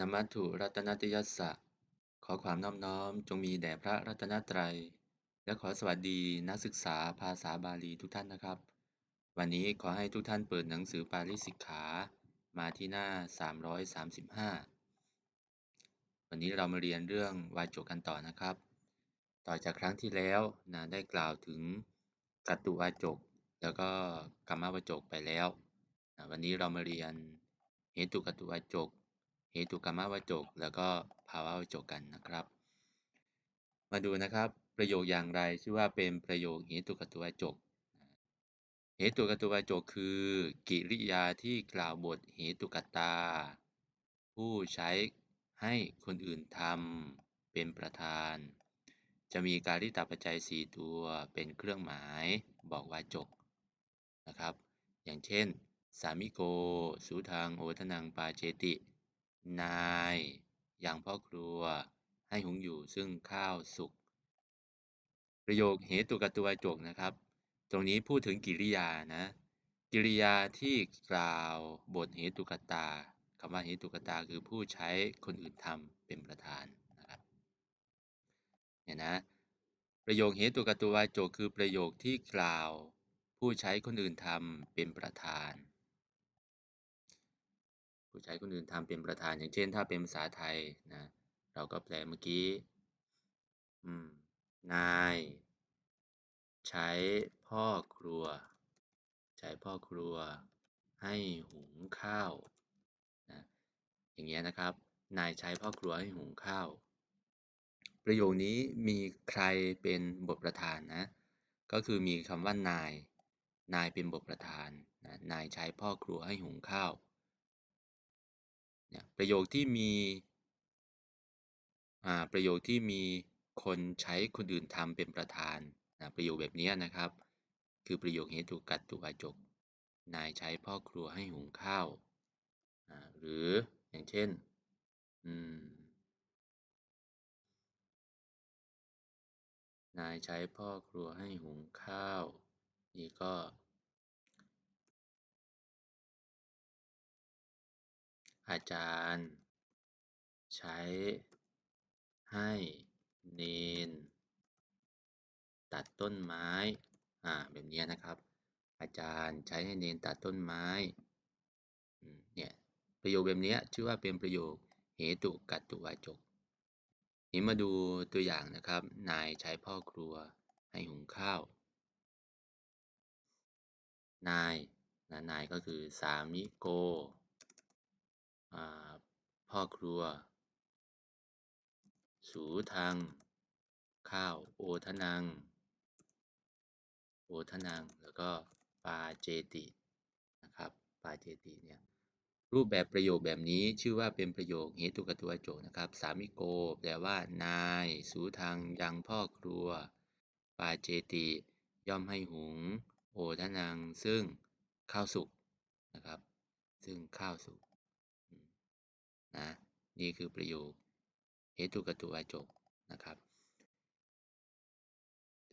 นามัตถุรัตนตยัสสะ ขอความน้อมน้อมจงมีแด่พระรัตนตรัย และขอสวัสดีนักศึกษาภาษาบาลีทุกท่านนะครับ วันนี้ขอให้ทุกท่านเปิดหนังสือปาริสิกขา มาที่หน้า 335 วันนี้เรามาเรียนเรื่องวาจกกันต่อนะครับ ต่อจากครั้งที่แล้วนะได้กล่าวถึงกัตตุวาจก แล้วก็กรรมวาจกไปแล้วนะวันนี้เรามาเรียนเหตุกัตตุวาจก เหตุกรรมวจก แล้วก็ภาวะวจกกันนะครับ มาดูนะครับ ประโยคอย่างไรชื่อว่าเป็นประโยคเหตุกตุวจกเหตุกตุวจกคือ กิริยาที่กล่าวบทเหตุกตา ผู้ใช้ให้คนอื่นทำเป็นประธาน จะมีการิตาปัจจัย 4 ตัวเป็นเครื่องหมายบอกวาจกนะครับ อย่างเช่น สามิโก สุทางโอทนังปาเจติ นายอย่างพ่อครัว ให้หุงอยู่ซึ่งข้าวสุก ประโยคเหตุกตัวจกนะครับ ตรงนี้พูดถึงกิริยานะ กิริยาที่กล่าวบทเหตุกตาคำว่าเหตุกตาคือผู้ใช้คนอื่นทำเป็นประธานนะครับเนี่ยนะประโยคเหตุกตัวจกคือประโยคที่กล่าว ผู้ใช้คนอื่นทำเป็นประธาน ผู้ใช้คนอื่นทำเป็นประธาน อย่างเช่น ถ้าเป็นภาษาไทยนะ เราก็แปลเมื่อกี้นาย ใช้พ่อครัว ใช้พ่อครัว ให้หุงข้าวนะอย่างเงี้ยนะครับ นายใช้พ่อครัวให้หุงข้าว ประโยคนี้มีใครเป็นบทประธานนะ ก็คือมีคำว่านาย นายเป็นบทประธานนะนายใช้พ่อครัวให้หุงข้าว ประโยคที่มีประโยคที่มีคนใช้คนอื่นทำเป็นประธานนะประโยคแบบนี้นะครับ คือประโยคเหตุกัดตุวาจก นายใช้พ่อครัวให้หุงข้าวหรืออย่างเช่นนายใช้พ่อครัวให้หุงข้าว นี่ก็ อาจารย์ใช้ให้เนน ตัดต้นไม้ อ่า แบบนี้นะครับ อาจารย์ใช้ให้เนนตัดต้นไม้ เนี่ย ประโยคแบบนี้ชื่อว่าเป็นประโยคเหตุกัตตุวาจก นี้มาดูตัวอย่างนะครับ นายใช้พ่อครัวให้หุงข้าว นายนะนายก็คือสามิโก พ่อครัว สูทาง ข้าว โอทนัง โอทนัง แล้วก็ปาเจตินะครับ ปาเจติเนี่ย รูปแบบประโยคแบบนี้ชื่อว่าเป็นประโยคเหตุกตัวโจนะครับ สามิโก แปลว่า นาย สูทางยังพ่อครัว ปาเจติ ย่อมให้หุง โอทนัง ซึ่งข้าวสุกนะครับ ซึ่งข้าวสุก นะนี่คือประโยคเหตุกตุวาจกนะครับ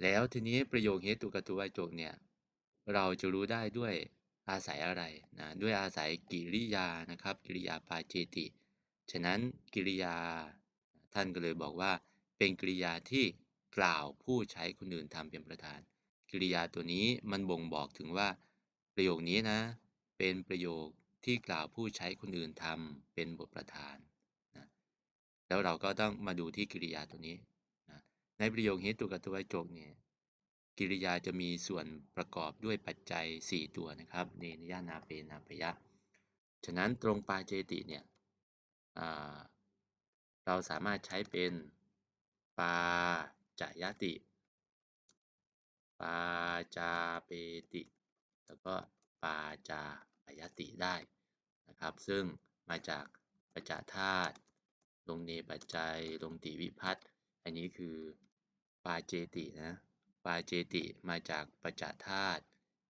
แล้วทีนี้ประโยคเหตุกตุวาจกเนี่ยเราจะรู้ได้ด้วยอาศัยอะไรนะด้วยอาศัยกิริยานะครับกิริยาปาเจติฉะนั้นกิริยาท่านก็เลยบอกว่า เป็นกิริยาที่กล่าวผู้ใช้คนอื่นทำเป็นประธาน กิริยาตัวนี้มันบ่งบอกถึงว่า ประโยคนี้นะ เป็นประโยค ที่กล่าวผู้ใช้คนอื่นทำเป็นบทประธานนะแล้วเราก็ต้องมาดูที่กิริยาตัวนี้นะในประโยคเหตุกับตัวจกเนี่ยกิริยาจะมีส่วนประกอบด้วยปัจจัย 4 ตัวนะครับเนนยานาเปนาพยะ ฉะนั้นตรงปาเจติเนี่ยเราสามารถใช้เป็นปาจายติ ปาจาเปติ แล้วก็ปาจาปยติได้ นะครับ ซึ่งมาจากประจาธาตุลงเนปัจจัย ลงติวิพัตอันนี้คือปาเจตินะปาเจติมาจากประจาธาตุ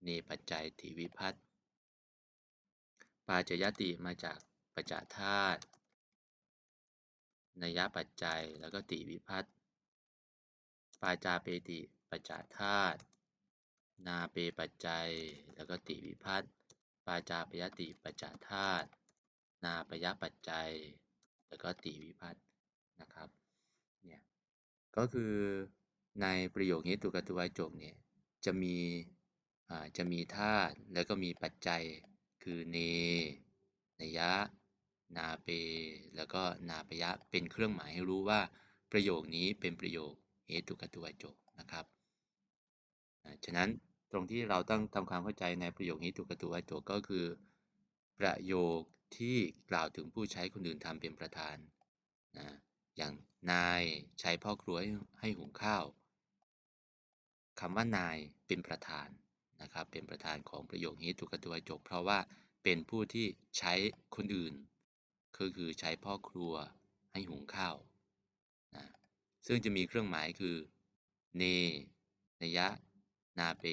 เนปัจจัยติวิพัตปาจยติมาจากประจาธาตุนยปัจจัยแล้วก็ติวิพัตปาจาเปติปัจจาธาตุนาเปปัจจัย แล้วก็ติวิพัต ปาจาปยติปัจจธาตุนาปยปัจจัย แล้วก็ติวิพัฒน์นะครับเนี่ยก็คือในประโยคนี้ตุกตุวาจกเนี่ยจะมีจะมีธาตุแล้วก็มีปัจจัยคือเนนยะ นาเป แล้วก็นาปยะเป็นเครื่องหมายให้รู้ว่าประโยคนี้เป็นประโยคเหตุกตุวาจกนะครับฉะนั้น ตรงที่เราต้องทำความเข้าใจในประโยคนี้ตุกระตุวาจกก็คือ ประโยคที่กล่าวถึงผู้ใช้คนอื่นทำเป็นประธานนะอย่างนายใช้พ่อครัวให้หุงข้าวคำว่านายเป็นประธานนะครับเป็นประธานของประโยคนี้ตุกระตุวาจก เพราะว่าเป็นผู้ที่ใช้คนอื่นก็คือใช้พ่อครัวให้หุงข้าวนะซึ่งจะมีเครื่องหมายคือ เน นยะ นาเป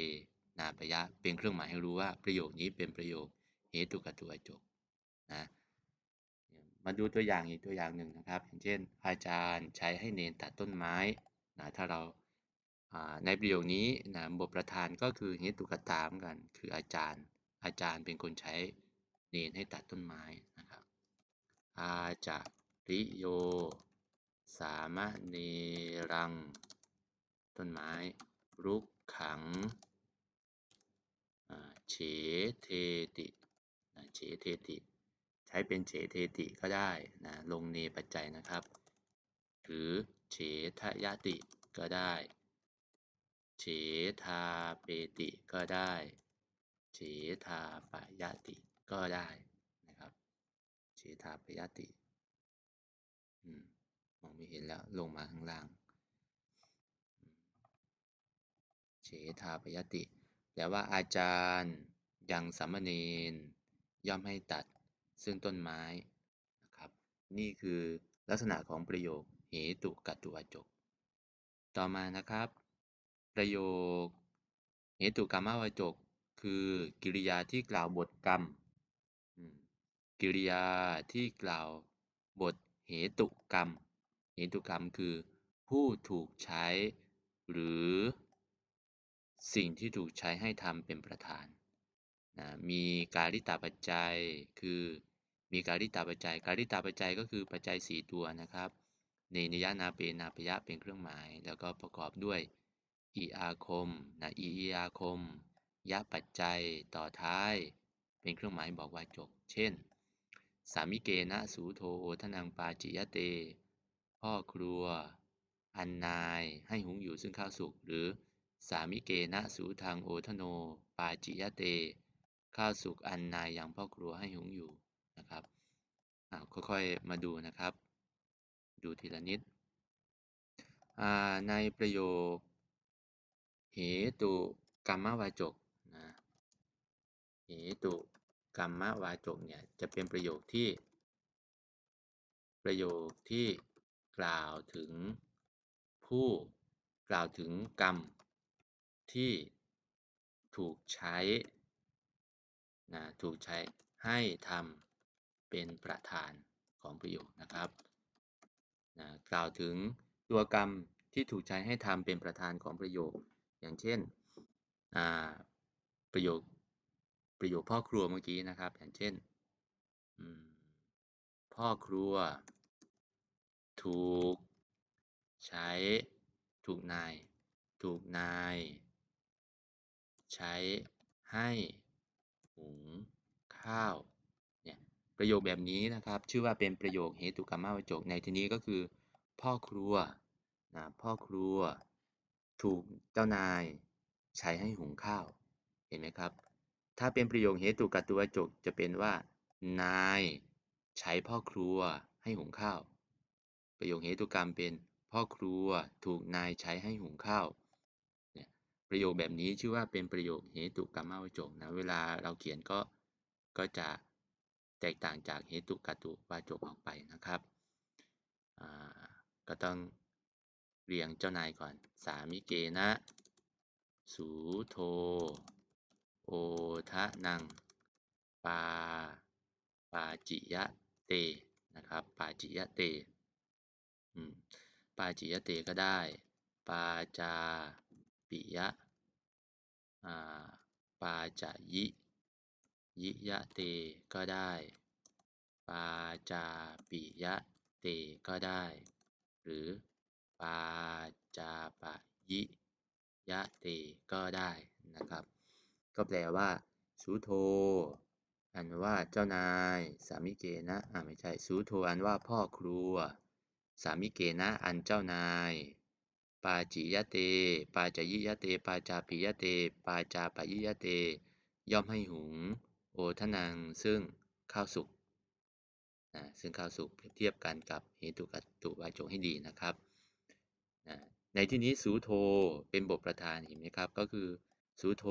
นาปยะเป็นเครื่องหมายให้รู้ว่าประโยคนี้เป็นประโยคเหตุกตุวจกนะมาดูตัวอย่างอีกตัวอย่างหนึ่งนะครับอย่างเช่น อาจารย์ใช้ให้เนนตัดต้นไม้นะถ้าเราในประโยคนี้นะบทประธานก็คือเหตุกตามกัน คืออาจารย์ อาจารย์เป็นคนใช้เนนให้ตัดต้นไม้นะครับ อาจาริโย สามะเนรัง ต้นไม้ รุกขัง เฉเทติเฉเทติ ใช้เป็นเฉเทติก็ได้นะลงเนปัจจัยนะครับ หรือเฉทยติก็ได้ เฉทาเปติก็ได้ เฉทาปยติก็ได้นะครับเฉทาปยติมองไม่เห็นแล้วลงมาข้างล่าง เฉทาปยติ แปลว่าอาจารย์ยังสามเณรย่อมให้ตัดซึ่งต้นไม้นะครับ นี่คือลักษณะของประโยคเหตุกัตุวจก ต่อมานะครับ ประโยคเหตุกรรมวจก คือกิริยาที่กล่าวบทกรรม กิริยาที่กล่าวบทเหตุกรรม เหตุกรรมคือ ผู้ถูกใช้ หรือ สิ่งที่ถูกใช้ให้ทำเป็นประธานนะมีการิตาปัจจัยคือมีการิตาปัจจัย การิตาปัจจัยก็คือปัจจัย 4 ตัวนะครับเนนยานาเปนาปยะเป็นเครื่องหมาย แล้วก็ประกอบด้วยอีอาคมนะอีอาคมยะปัจจัยต่อท้าย เป็นเครื่องหมายบอกว่าจบเช่น สามิเกนะสูโทโอทนังปาจิยเต พ่อครัว อันนายให้หุงอยู่ซึ่งข้าวสุกหรือ สามิเกนะสูทางโอทโน ปาจิยเต ข้าวสุกอันนายอย่างพ่อครัวให้หุงอยู่นะครับค่อยๆมาดูนะครับ ดูทีละนิด ในประโยค เหตุกรรมวาจกนะเหตุกรรมวาจกเนี่ยจะเป็นประโยคที่ ประโยคที่กล่าวถึงผู้กล่าวถึงกรรม ที่ถูกใช้นะถูกใช้ให้ทำเป็นประธานของประโยคนะครับนะกล่าวถึงตัวกรรมที่ถูกใช้ให้ทำเป็นประธานของประโยค อย่างเช่นประโยคประโยคพ่อครัวเมื่อกี้นะครับ อย่างเช่นพ่อครัว ถูก ใช้ ถูกนาย ถูกนาย ใช้ให้หุงข้าวเนี่ยประโยคแบบนี้นะครับ ชื่อว่าเป็นประโยคเหตุกรรมวจกในที่นี้ก็คือ พ่อครัวนะพ่อครัว ถูกเจ้านายใช้ให้หุงข้าวเห็นไหมครับ ถ้าเป็นประโยคเหตุกัตวจกจะเป็นว่า นายใช้พ่อครัวให้หุงข้าว ประโยคเหตุกรรมเป็นพ่อครัวถูกนายใช้ให้หุงข้าว ประโยคแบบนี้ชื่อว่าเป็นประโยคเหตุกรรมวจกนะ เวลาเราเขียนก็ก็จะแตกต่างจากเหตุกัตุวาจกออกไปนะครับก็ต้องเรียงเจ้านายก่อน สามิเกนะ สูโท โอทะนัง ปา ปาจิยะเต นะครับ ปาจิยะเต ปาจิยะเตก็ได้ ปาจา ปิยะปาจะยิ ยิยะเต ก็ได้ ปาจาปิยะเต ก็ได้ หรือปาจาปะยิยะเต ก็ได้นะครับ ก็แปลว่าสุโธอันว่าเจ้านาย สามิเกนะ อ่าไม่ใช่สุโธอันว่าพ่อครัว สามิเกนะ อันเจ้านาย ปาจิยะเต ปาจยิยะเต ปาจาปิยะเต ปาจาปยิยะเต ย่อมให้หุง โอทนัง ซึ่งข้าวสุกนะซึ่งข้าวสุกเปรียบเทียบกันกับเหตุกัตตุวาจงให้ดีนะครับนะในที่นี้สูโทเป็นบทประธานเห็นไหมครับ ก็คือสูโท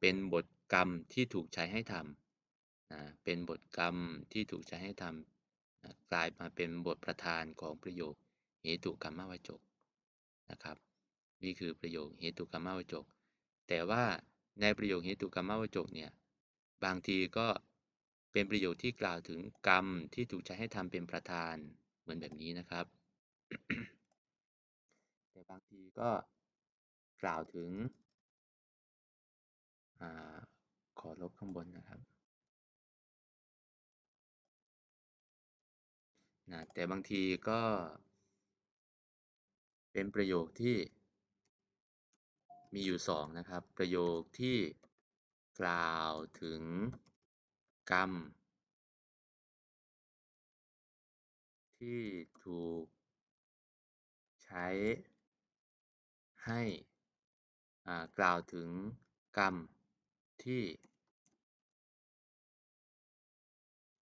เป็นบทกรรมที่ถูกใช้ให้ทำนะเป็นบทกรรมที่ถูกใช้ให้ทำนะกลายมาเป็นบทประธานของประโยคเหตุกรรมวจก นะครับ นี่คือประโยคเหตุกรรมวจก แต่ว่าในประโยคเหตุกรรมวจกเนี่ยบางทีก็เป็นประโยคที่กล่าวถึงกรรมที่ถูกใช้ให้ทำเป็นประธานเหมือนแบบนี้นะครับ แต่บางทีก็กล่าวถึงอขอลบข้างบนนะครับนะแต่บางทีก็ เป็นประโยคที่มีอยู่สองนะครับ ประโยคที่กล่าวถึงกรรม ที่ถูกใช้ให้กล่าวถึงกรรมที่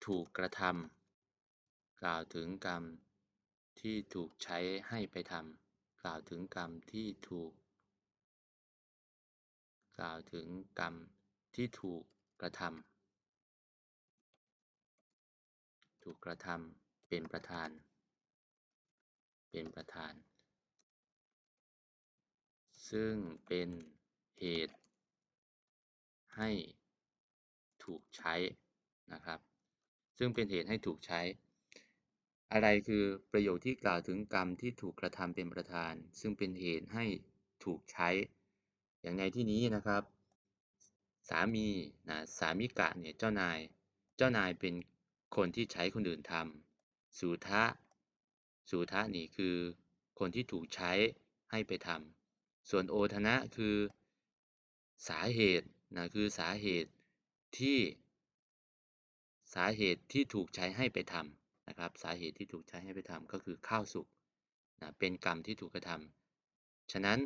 ถูกกระทำกล่าวถึงกรรมที่ถูกใช้ให้ไปทำ ล่าวถึงกรรมที่ถูก กล่าวถึงกรรมที่ถูกกระทำถูกกระทำเป็นประธาน เป็นประธาน ซึ่งเป็นเหตุให้ถูกใช้นะครับ ซึ่งเป็นเหตุให้ถูกใช้ อะไรคือประโยคที่กล่าวถึงกรรมที่ถูกกระทำเป็นประธาน ซึ่งเป็นเหตุให้ถูกใช้ อย่างในที่นี้นะครับ สามีนะสามิกะเนี่ยเจ้านาย เจ้านายเป็นคนที่ใช้คนอื่นทำสุทะสุทะนี่คือคนที่ถูกใช้ให้ไปทำส่วนโอทนะคือสาเหตุนะคือสาเหตุที่ สาเหตุที่ถูกใช้ให้ไปทำ นะครับ สาเหตุที่ถูกใช้ให้ไปทำก็คือข้าวสุกนะเป็นกรรมที่ถูกกระทำฉะนั้น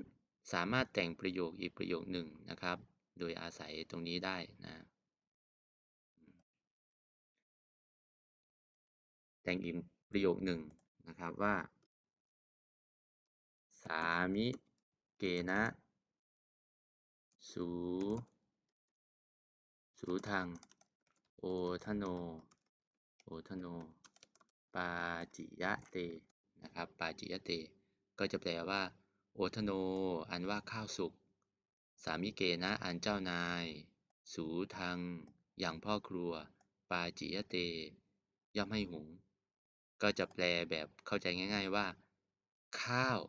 สามารถแต่งประโยคอีกประโยคหนึ่งนะครับ โดยอาศัยตรงนี้ได้นะแต่งอีกประโยคหนึ่งนะครับว่า สามิเกนะสูสูทางโอทโน โอทโน ปาจิยะเตนะครับปาจิยะเต ก็จะแปลว่า โอทโน อันว่าข้าวสุก สามิเกนะอันเจ้านาย สูทางอย่างพ่อครัว ปาจิยะเต ย่อมให้หุง ก็จะแปลแบบเข้าใจง่าย ๆว่า ข้าว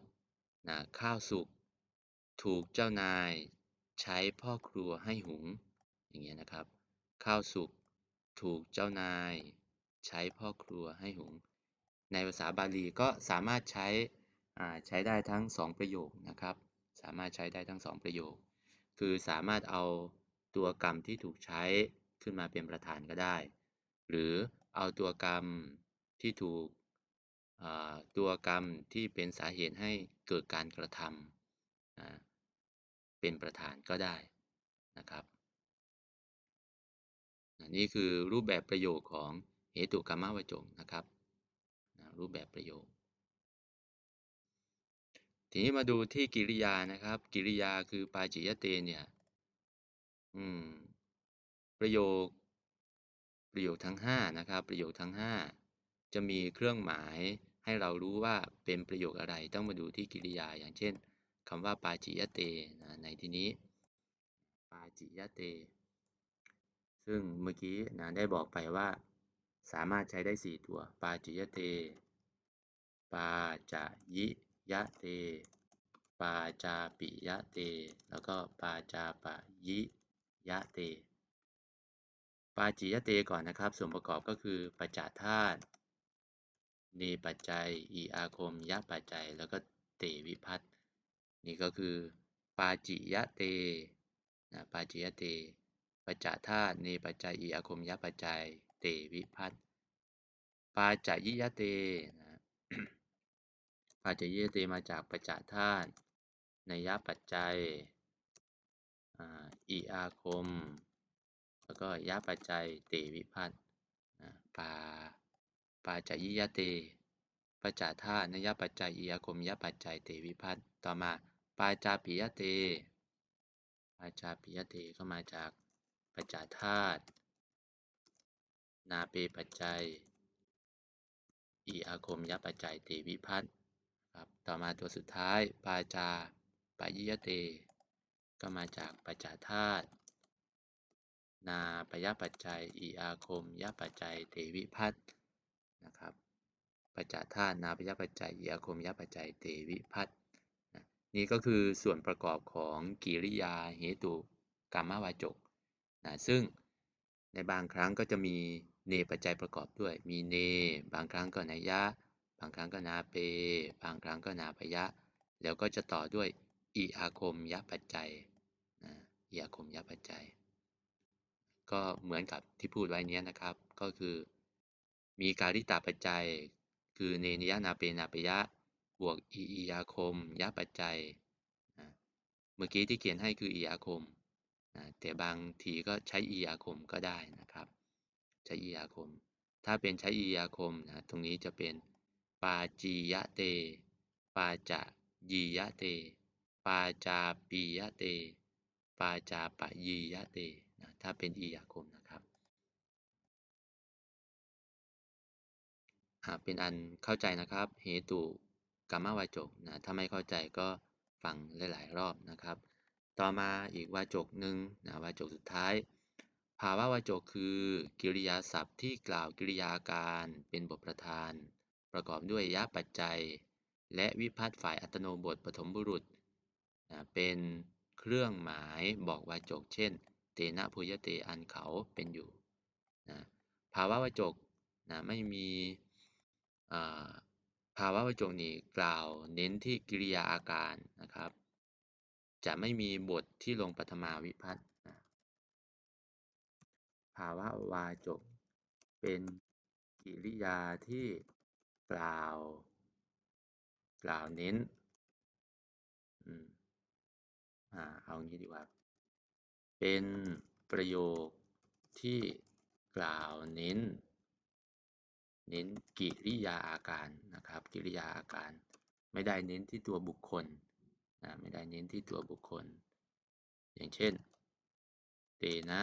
นะข้าวสุก ถูกเจ้านาย ใช้พ่อครัวให้หุง อย่างเงี้ยนะครับ ข้าวสุก ถูกเจ้านาย ใช้พ่อครัวให้หุง ในภาษาบาลีก็สามารถใช้ใช้ได้ทั้งสองประโยคนะครับ สามารถใช้ได้ทั้งสองประโยค คือสามารถเอาตัวกรรมที่ถูกใช้ขึ้นมาเป็นประธานก็ได้ หรือเอาตัวกรรมที่ถูกตัวกรรมที่เป็นสาเหตุให้เกิดการกระทำเป็นประธานก็ได้นะครับนี่คือรูปแบบประโยคของ เหตุกรรมวจงนะครับ รูปแบบประโยค ทีนี้มาดูที่กิริยานะครับ กิริยาคือปาจิยเตเนี่ยอืมประโยค ประโยคทั้ง5นะครับ ประโยคทั้ง 5 จะมีเครื่องหมายให้เรารู้ว่าเป็นประโยคอะไรต้องมาดูที่กิริยาอย่างเช่นคำว่าปาจิยเตนะในที่นี้ปาจิยเต ซึ่งเมื่อกี้นะได้บอกไปว่า สามารถใช้ได้ 4 ตัว ปาจิยเต ปาจายิยะเต ปาจาปิยะเต แล้วก็ปาจาปะยิยะเต ปาจิยะเตก่อนนะครับ ส่วนประกอบก็คือปัจจธาตุเนปัจจัย อีอาคมยะปัจจัย แล้วก็เตวิพัตนี่ก็คือ ปาจิยะเตนะปาจิยะเต ปัจจธาตุเนปัจจัย อีอาคมยะปัจจัย เตวิพัตปาจยิยะเตนะปาจยิยะเตมาจากปัจจธาตุในยะปัจจัยอีอาคม แล้วก็ยะปัจจัยเตวิพัตปาปาจยิยะเตปัจจธาตุนยปัจจัยอีอาคมยะปัจจัยเตวิพัตต่อมาปาจาปิยะเตปาจาปิยะเตก็มาจากปัจจธาตุ นาเปปัจจัย อีอาคมยปัจจัยเตวิพัตครับ ต่อมาตัวสุดท้าย ปาจาปายิยเต ก็มาจากปัจจาธาตุ นาปยปัจจัย อีอาคมยปัจจัย เตวิพัตนะครับ ปัจจาธาตุ นาปยปัจจัย อีอาคมยปัจจัย เตวิพัตนี่ก็คือส่วนประกอบของกิริยาเหตุกรรมวาจกนะซึ่งในบางครั้งก็จะมี เนปัจจัยประกอบด้วย มีเน บางครั้งก็นายะ บางครั้งก็นาเป บางครั้งก็นาพยะ แล้วก็จะต่อด้วยอีอาคมยะปัจจัยนะอีอาคมยะปัจจัย ก็เหมือนกับที่พูดไว้นี้นะครับ ก็คือมีการิตาปัจจัย คือเนนิยะนาเปนาปยะ บวกอีอีอาคมยะปัจจัยนะเมื่อกี้ที่เขียนให้คืออีอาคมนะแต่บางทีก็ใช้อีอาคมก็ได้นะครับ ใช้อีอาคม ถ้าเป็นใช้อีอาคมนะตรงนี้จะเป็นปาจียะเต ปาจะยียะเต ปาจาปียะเต ปาจาปะยียะเตนะถ้าเป็นอีอาคมนะครับเป็นอันเข้าใจนะครับ เหตุกรรมวาจกนะ ถ้าไม่เข้าใจก็ฟังหลาย ๆ รอบนะครับ ต่อมาอีกวาจกหนึ่งนะวาจกสุดท้าย ภาวะวาจกคือกิริยาศัพท์ที่กล่าวกิริยาการเป็นบทประธาน ประกอบด้วยยะปัจจัย และวิพัฒน์ฝ่ายอัตโนบทปฐมบุรุษ เป็นเครื่องหมายบอกวาจก เช่น เตนะพุยเตอันเขาเป็นอยู่นะภาวะวาจกนะไม่มีภาวะวจกนี้กล่าวเน้นที่กิริยาอาการนะครับ จะไม่มีบทที่ลงปัทมาวิพัฒน์ ภาวะวาจก เป็นกิริยาที่กล่าว กล่าวเน้น อืม อ่า เอางี้ดีกว่า เป็นประโยคที่กล่าวเน้น เน้นกิริยาอาการนะครับ กิริยาอาการ ไม่ได้เน้นที่ตัวบุคคลนะไม่ได้เน้นที่ตัวบุคคล อย่างเช่น เตนะ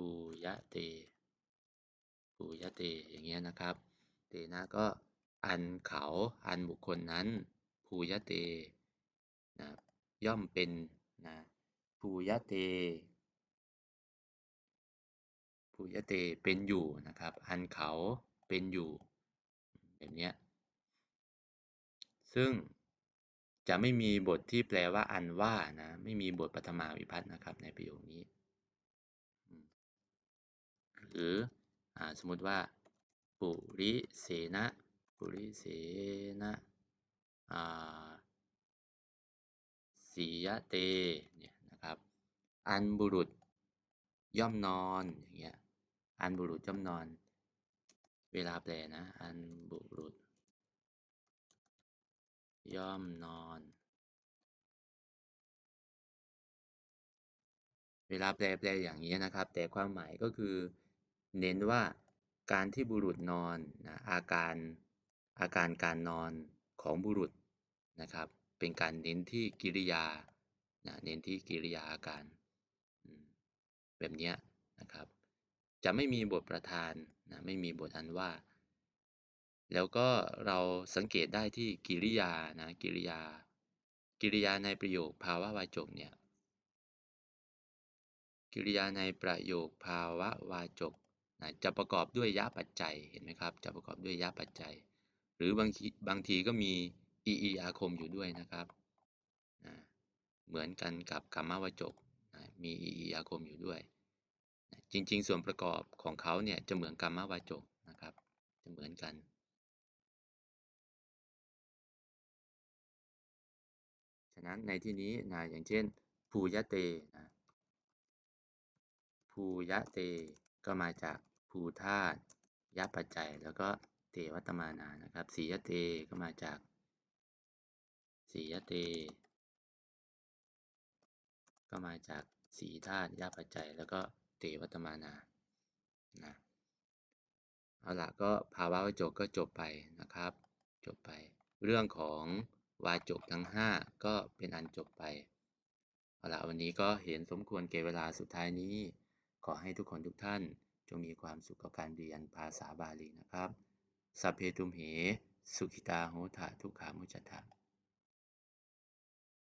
ภูยะเตภูยะเตอย่างเงี้ยนะครับ เตนะก็อันเขาอันบุคคลนั้นภูยะเตนะย่อมเป็นนะภูยะเตภูยะเตเป็นอยู่นะครับ อันเขาเป็นอยู่แบบเนี้ยซึ่งจะไม่มีบทที่แปลว่าอันว่านะไม่มีบทปฐมาวิพัฒน์นะครับในประโยคนี้ หรืออสมมติว่า ปุริเสนะปุริเสนะสียะเตเนี่ยนะครับ อันบุรุษย่อมนอนอย่างเงี้ย อันบุรุษย่อมนอน เวลาแปลนะ อันบุรุษ ย่อมนอน เวลาแปลแปลอย่างนี้นะครับ แต่ความหมายก็คือ เน้นว่าการที่บุรุษนอนนะอาการอาการการนอนของบุรุษนะครับ เป็นการเน้นที่กิริยานะเน้นที่กิริยาอาการแบบนี้นะครับ จะไม่มีบทประธานนะไม่มีบทอันว่า แล้วก็เราสังเกตได้ที่กิริยานะกิริยา กิริยาในประโยคภาวะวาจกเนี่ยกิริยาในประโยคภาวะวาจก นะจะประกอบด้วยยะปัจจัยเห็นไหมครับ จะประกอบด้วยยะปัจจัย หรือบางทีบางทีก็มีอีอีอาคมอยู่ด้วยนะครับนะเหมือนกันกับกรรมวจกนะมีอีอีอาคมอยู่ด้วยนะจริง ๆ ส่วนประกอบของเขาเนี่ยจะเหมือนกรรมวจกนะครับ จะเหมือนกันฉะนั้นในที่นี้นะอย่างเช่นภูยะเตนะภูยะเตก็มาจาก ภูธาตุยปัจจัย แล้วก็เตวัตมานานะครับสียเตก็มาจากสียเต ก็มาจากสีธาตุยปัจจัย แล้วก็เตวัตมานานะเอาละก็ภาวะวจกก็จบไปนะครับ จบไป เรื่องของวาจกทั้ง 5 ก็เป็นอันจบไปเอาละวันนี้ก็เห็นสมควรเก็บเวลาสุดท้ายนี้ ขอให้ทุกคนทุกท่าน จงมีความสุขกับการเรียนภาษาบาลีนะครับสัพเพทุมเห สุขิตาโหทะทุกขามุจจตะ